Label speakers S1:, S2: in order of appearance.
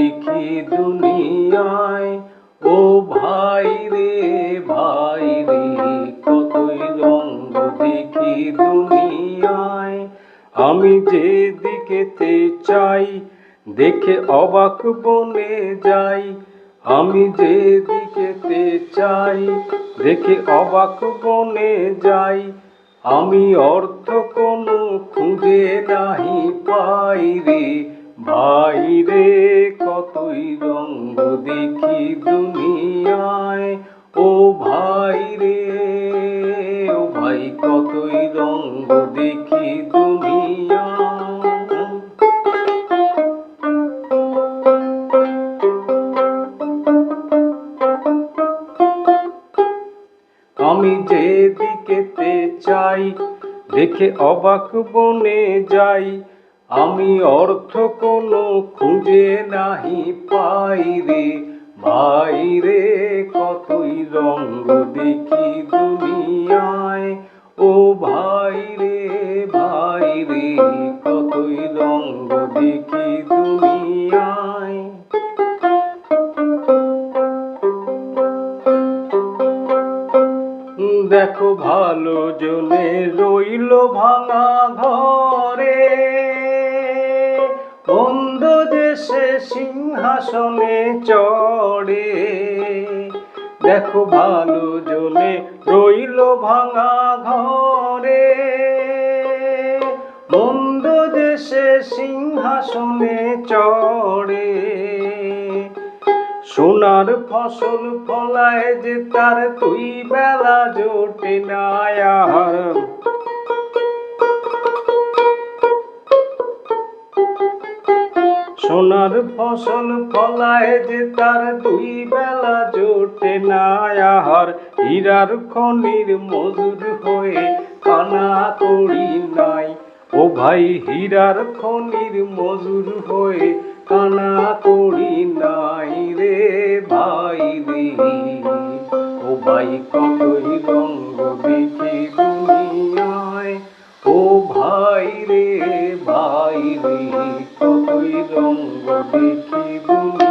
S1: দেখি দুনিয়ায়? ও ভাই রে ভাই রে, কতই রঙ্গ দেখি দুনিয়ায়। আমি যে দিকেতে চাই, দেখে অবাক বনে যাই। আমি যে দিকেতে চাই, দেখে অবাক বনে যাই। আমি অর্থ কোনো খুঁজে নাহি পাই রে, ভাই রে। কতই রঙ্গ দেখি দুনিয়ায়। ও ভাই রে, ও ভাই, কতই রঙ্গ দেখি দুনিয়ায়। আমি যে দিকেতে চাই, দেখে অবাক বনে যাই। আমি অর্থ কোনো খুঁজে নাহি পাই রে। ভাই রে, কতই রঙ্গ দেখি দুনিয়ায়। ও ভাই রে ভাই রে, কতই রঙ্গ দেখি দুনিয়ায়। দেখো ভালো জলে রইল ভাঙা ঘরে। দেশে সিংহাসনে চড়ে। দেখো ভালো জনে রইল ভাঙা ঘরে। বন্ধ দেশে সিংহাসনে চড়ে। সোনার ফসল ফলায় যে তার তুই বেলা জোটে না আর সোনার ফসল ফলায় যে তার দুই বেলা জোটে না আহার হীরার খনির মজুর হয়ে কানা করি নাই। ও ভাই, হীরার খনির মজুর হয়ে কানা করি নাই রে ভাই রে। ও ভাই, কতই Please don't worry, keep moving.